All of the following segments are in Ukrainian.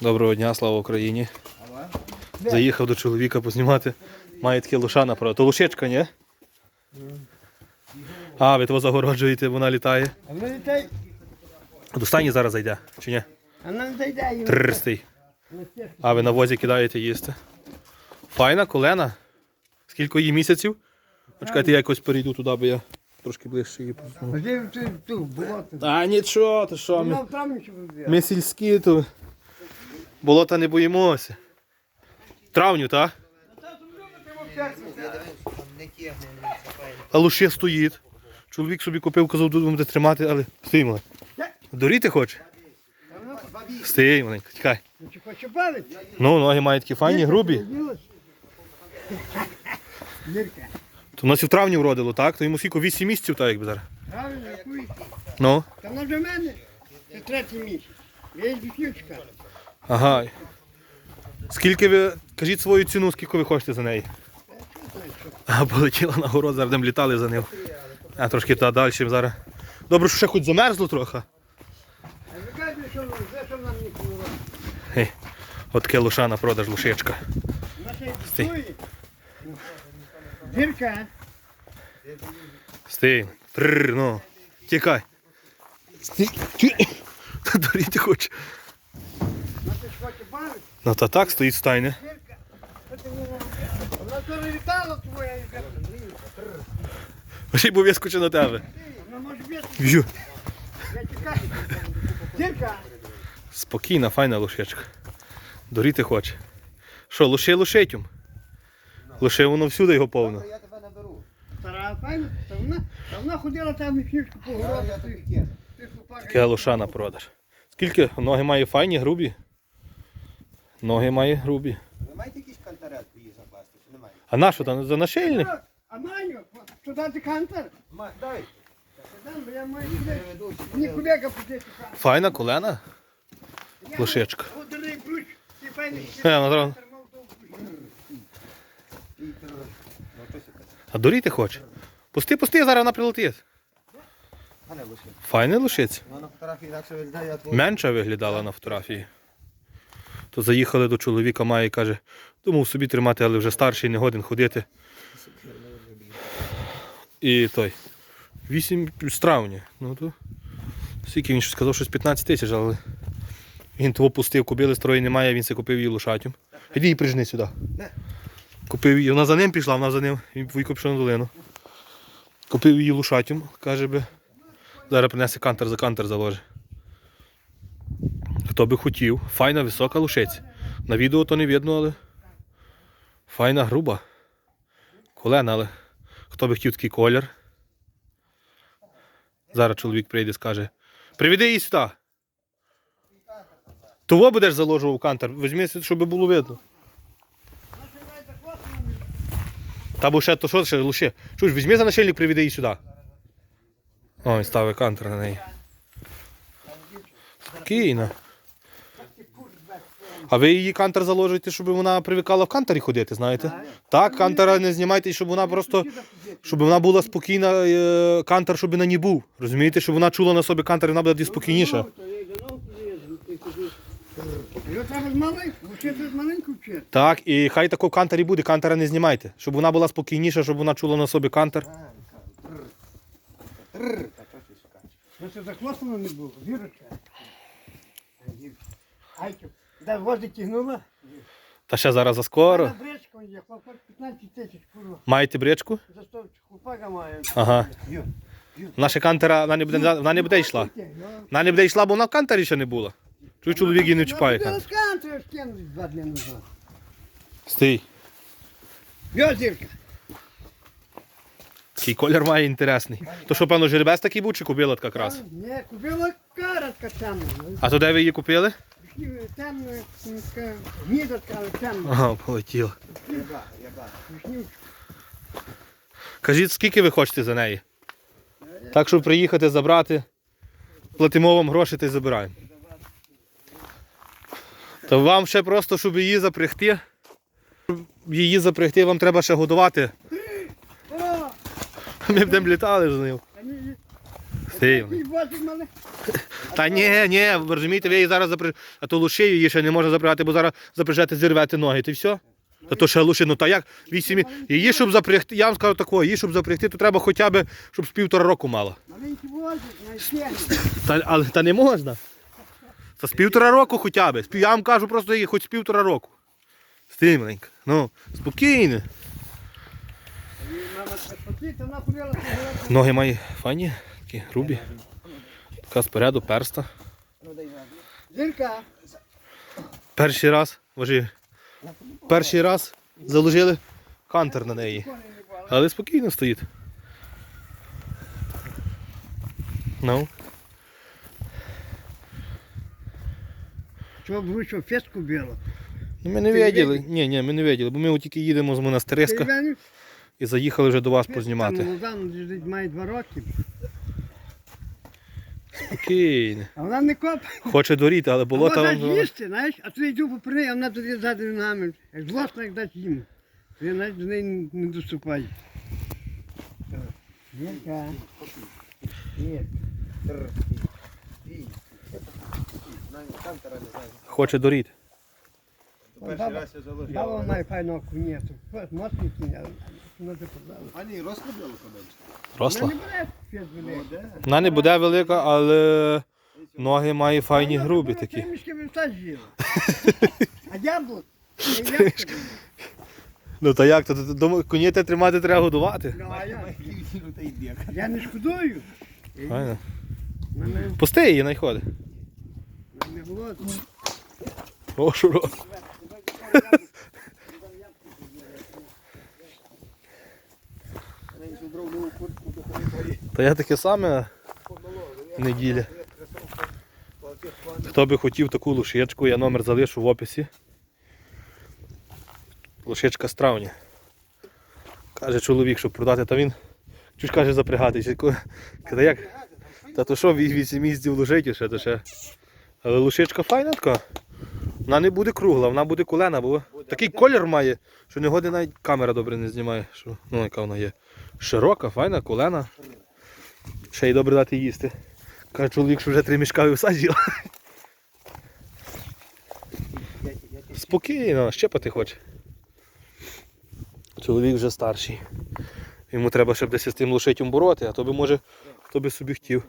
Доброго дня, слава Україні. Заїхав до чоловіка познімати. Має таке лоша правда. То лошечка, ні? А, ви того загороджуєте, вона літає. А вона До стані зараз зайде, чи ні? вона не зайде. і Тррстий. А ви на возі кидаєте їсти. Файна колена. Скільки їй місяців? Ну, Чекайте, я якось перейду туди, бо я трошки ближче її позніму. Тут, тут, болото. А нічого, ти що? Ми, ще буде. ми сільські, то болота не боїмося. Травню, так? А лише стоїть. Чоловік собі купив, казав, тут буде тримати, але стій, мале. Доріти хоче? Стій, маленько, тікай. Ну, ноги мають такі файні, грубі. То у нас і в травні вродило, так? То йому скільки 8 місяців, так якби зараз. Правильно, якуй. Ну. Та вона вже в мене. Це третій місяць. Є дівчинка. Ага. Скільки ви, кажіть свою ціну, скільки ви хочете за неї? А, полетіла на город, зараз будемо літали за ним. А трошки та далі зараз. Добре, що ще хоч замерзло трохи. От таке лоша на продаж лошечка. Й Стій. Дірка. Стій. Тррр, ну. Тікай. Стій. Та доріти хоче. Вона ще ж хоче бавити. Ну та так стоїть стайне. Дірка. Що ти мені робиш? Вона то літала твоя. і каже, Ще й був вискочив на тебе. Дірка. Спокійна, файна лошечка. Доріти хоче. Що, лоши лошитюм? Лише воно всюди його повно. Я тебе наберу. Стара файна. Та вона, та вона ходила там і фішку по городу. Я тобі кину. Ти хлопак. Таке лоша на продаж. Скільки? Ноги має файні, грубі. Ноги має грубі. Ви маєте якийсь кантарет її закласти, чи немає? А на що там? За нашильник? А Маню, туди ти кантер? Ма, дай. Там, бо я маю сюди. Мені колега подати. Файна колена. Лошечка. От дурний ключ. Ти файний. Е? А доріти хоче? Пусти, пусти, зараз вона прилетить. Лише. Лошиць. Менша виглядала на фотографії. То заїхали до чоловіка, має і каже, думав собі тримати, але вже старший, не годен ходити. І той. 8 з травня. Ну то. Скільки він сказав, щось 15 тисяч, але він того пустив, купили строї немає, він це купив її лошатю. Іди її прижни сюди. Купив її, вона за ним пішла, вона за ним, він пішов на долину. Купив її лошатю, каже би. Зараз принесе кантер за кантер заложить. Хто би хотів. Файна висока лошиця. На відео то не видно, але файна груба. Колена, але хто би хотів такий колір. Зараз чоловік прийде і скаже. Приведи її сюди. Того будеш заложував кантер. Візьми, щоб було видно. Та бо ще то що ще лише. Чуєш, візьми за начальник, приведи її сюди. О, він ставить кантер на неї. Спокійно. А ви її кантер заложуєте, щоб вона привикала в кантері ходити, знаєте? Так, кантера не знімайте, щоб вона просто. Щоб вона була спокійна, е, кантер, щоб на ній був. Розумієте, щоб вона чула на собі кантер, вона буде спокійніша. З маленького вчити. Так, і хай тако в кантері буде, кантера не знімайте. Щоб вона була спокійніша, щоб вона чула на собі кантер. Ну це не було, вірочка. Айчу, де возі тягнула? Та ще зараз заскоро. На бричку є, хлопак 15 тисяч, курва. Маєте бричку? За сто хлопака має. Ага. Наша кантера, вона не буде, вона не буде йшла. Вона не буде йшла, бо вона в кантері ще не була. Чуй, чоловік її не чіпає кантер. Скантри скинули два дні назад. Стій. Йо, зірка. Такий колір має інтересний. То що, певно, жеребець такий був чи купила така крас? Не, купила каратка темна. А то де ви її купили? Ага, полетіла. Кажіть, скільки ви хочете за неї? Так, щоб приїхати, забрати, платимо вам гроші та й забираємо. То вам ще просто, щоб її запрягти. Щоб її запрягти, вам треба ще годувати. Ми б там літали з ним. Та ні, ні, ви розумієте, ви її зараз запряж... А то лушею її ще не можна запрягати, бо зараз запряжете, зірвете ноги, ти все? Та то ще луши, ну та як? Вісім... Її, щоб запрягти, я вам скажу такого, її, щоб запрягти, то треба хоча б, щоб з півтора року мало. Та, але та не можна. Та з півтора року хоча б. Я вам кажу просто її хоч з півтора року. Стимленько. Ну, спокійно. Ноги мої файні, такі грубі. Така спереду перста. Перший раз, вважи, перший раз заложили кантер на неї. Але спокійно стоїть. Ну, Чого вручив феску білу? ну, ми не виділи. Ні, ні, ми не виділи, бо ми от тільки їдемо з монастириська і заїхали вже до вас познімати. молода, ну, має два роки. Спокійно. А вона не копає. Хоче доріти, але Вона болота дасть вам. їсти, знаєш, а туди йду попри а вона туди ззаду ногами. Як злосна, як дасть їм. Я навіть до неї не доступаю. Вірка. Хоче доріти. Перший раз я заложив. Баба має файного коня. Моцний кінь, А ні. Росла. Вона не бере. Вона не буде велика, але ноги має файні грубі такі. А яблук? Ну та як, то, то, то коні те тримати треба годувати. Ну, я- не шкодую. Файно. Пусти її, найходи. не Та я таке саме неділя. Хто би хотів таку лошечку, я номер залишу в описі. Лошечка з травня. Каже чоловік, щоб продати, та він чуть каже запрягатись. Каже, як? Та то що, 8 місяців лошиті ще, то ще. Але лошечка файна така. Вона не буде кругла, вона буде колена, бо такий колір має, що негоди навіть камера добре не знімає. Що, ну, яка вона є. Широка, файна, колена. Ще й добре дати їсти. Каже чоловік, що вже три мішка вівса з'їла. Спокійно, щепати хоче. Чоловік вже старший. Йому треба, щоб десь з тим лошитям бороти, а то би може хто би собі хотів.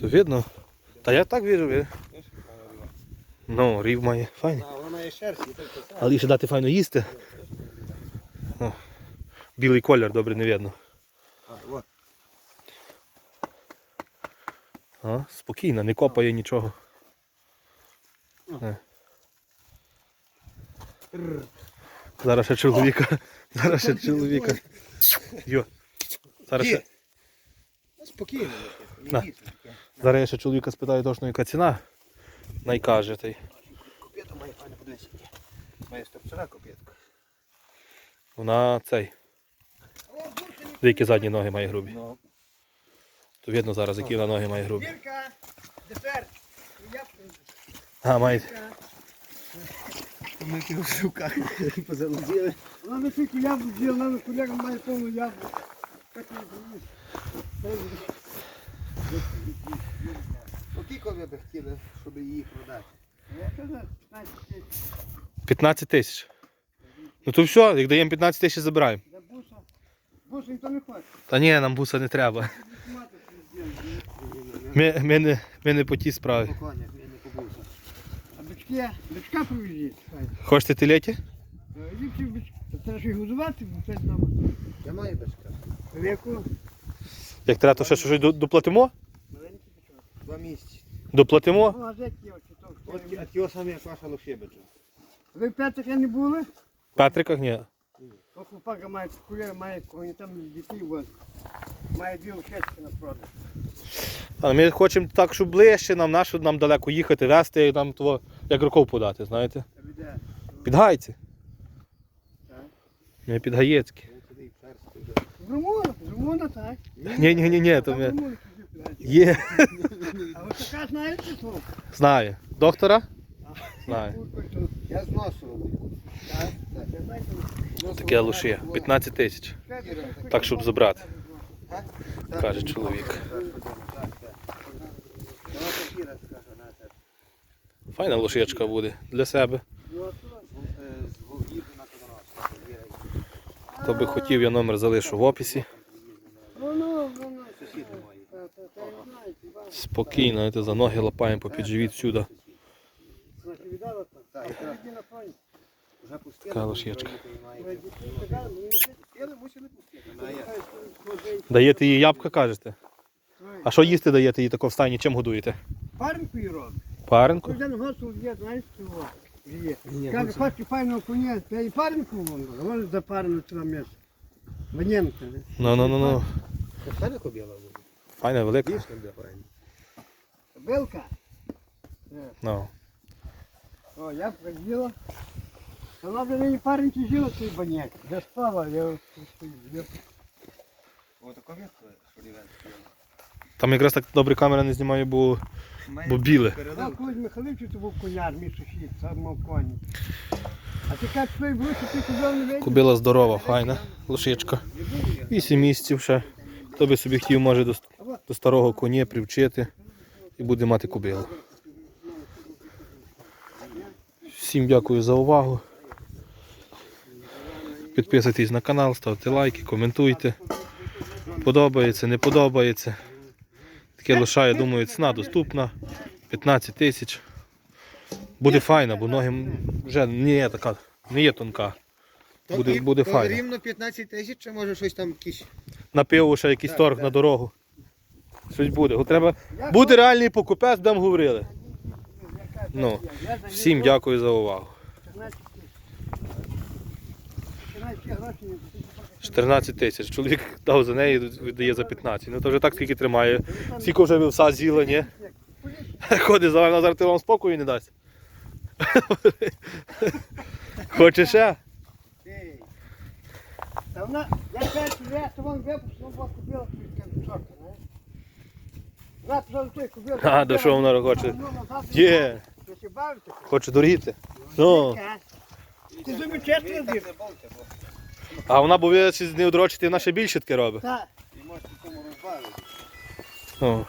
То видно. Та я так вірю. Ну, рів має файний. Вона Але якщо дати файно їсти. О, білий колір добре не видно. А, спокійно, не копає нічого. Е. Зараз ще чоловіка. Зараз ще чоловіка. Йо. Зараз ще, Ну, Спокійно. На. зараз я ще чоловіка спитаю точно, яка ціна. Найкаже той. Копєта має файно подивися. Має стопчара копєтку. Вона цей. Деякі задні ноги має грубі. Ну. То видно зараз, які вона ноги має грубі. Вірка, десерт. А, має. Ми в руках позалазили. Вона на скільки яблук з'їла, вона колега має повну яблук. Так не боюсь. Скільки ви б хотіли, щоб її продати? 15 тисяч. Ну то все, як даємо 15 тисяч, забираємо. За буса. Буса ніхто не хоче. Та ні, нам буса не треба. Ми, ми, не, ми не по тій справі. По конях, я не побувся. А бички, бичка привезіть. Хочете телеті? Ці Треба ж їх годувати, бо це нам. Я маю бачка. Віку. Як треба, то ще щось до- доплатимо? Маленький бичок. Два місяці. Доплатимо? Ну, а то От як ваша. Ви в п'ятих не були? Петриках ні. То хлопака має кулер, має коні там дітей возить. Має дві лошечки на продаж. Ми хочемо так, щоб ближче, нам нащо нам далеко їхати, вести, нам того, як руков подати, знаєте? Та біде. Під Так. Ми під Ну, туди і персти. З Румуна, з Румуна, так. Ні, ні, ні, ні, то ми. Є. А от така знаєте слово? Знаю. Доктора? Знаю. Я я знаю, що- Таке луші. 15 тисяч. Так, щоб забрати. Каже чоловік. Файна лошечка буде для себе. З Голгіду на Козанос. Хто би хотів, я номер залишу в описі. Спокійно, знаєте, за ноги лапаємо попід живіт сюди. Така лошечка. Даєте їй ябка, кажете? А що їсти даєте їй тако в стані, чим годуєте? Паренку і робить. Паренку? Кожен госту є, знаєш, чого? Є. Каже, хоче файного коня, та і паренку вон, вон за парену це м'ясо. Ваненка. Ну, ну, ну, ну. Це буде. Файна, велика. Белка. Ну. О, я поділа. Вона вже мені пареньки жила цей баняк. Я спала, я стою. Я... Отако вітко. Там якраз так добре камера не знімає, бо, бо біле. Я колись Михайловичу то був коняр, мій сусід, сам мав коні. А ти кажеш, що був, що ти кузов не видів? Кобила здорова, файна, лошечка. Вісім місяців ще. Хто би собі хотів, може до, до старого коня привчити і буде мати кобилу. Всім дякую за увагу. Підписуйтесь на канал, ставте лайки, коментуйте. Подобається, не подобається. Таке лоша, я думаю, ціна доступна. 15 тисяч. Буде файна, бо ноги вже не є така, не є тонка. Буде, буде То файно. рівно 15 тисяч, чи може щось там якісь. На пиво ще якийсь торг на дорогу. Щось буде. Треба буде реальний покупець, будемо говорили. Ну, всім дякую за увагу. 14 тисяч. Чоловік дав за неї, віддає за 15. Ну то вже так скільки тримає. Скільки вже вівса з'їла, ні? Ходить за вами, зараз ти вам спокою не дасть. Хочеш ще? Та вона, я кажу, я вам випустила, бо купила чорта, знаєш. Вона пішла до той купила. А, до що вона хоче? Є, хоче доріти. Ну, Ти Так див? а вона бо ви не одрочити, вона ще більше таке робить. Так. і може тому розбавити.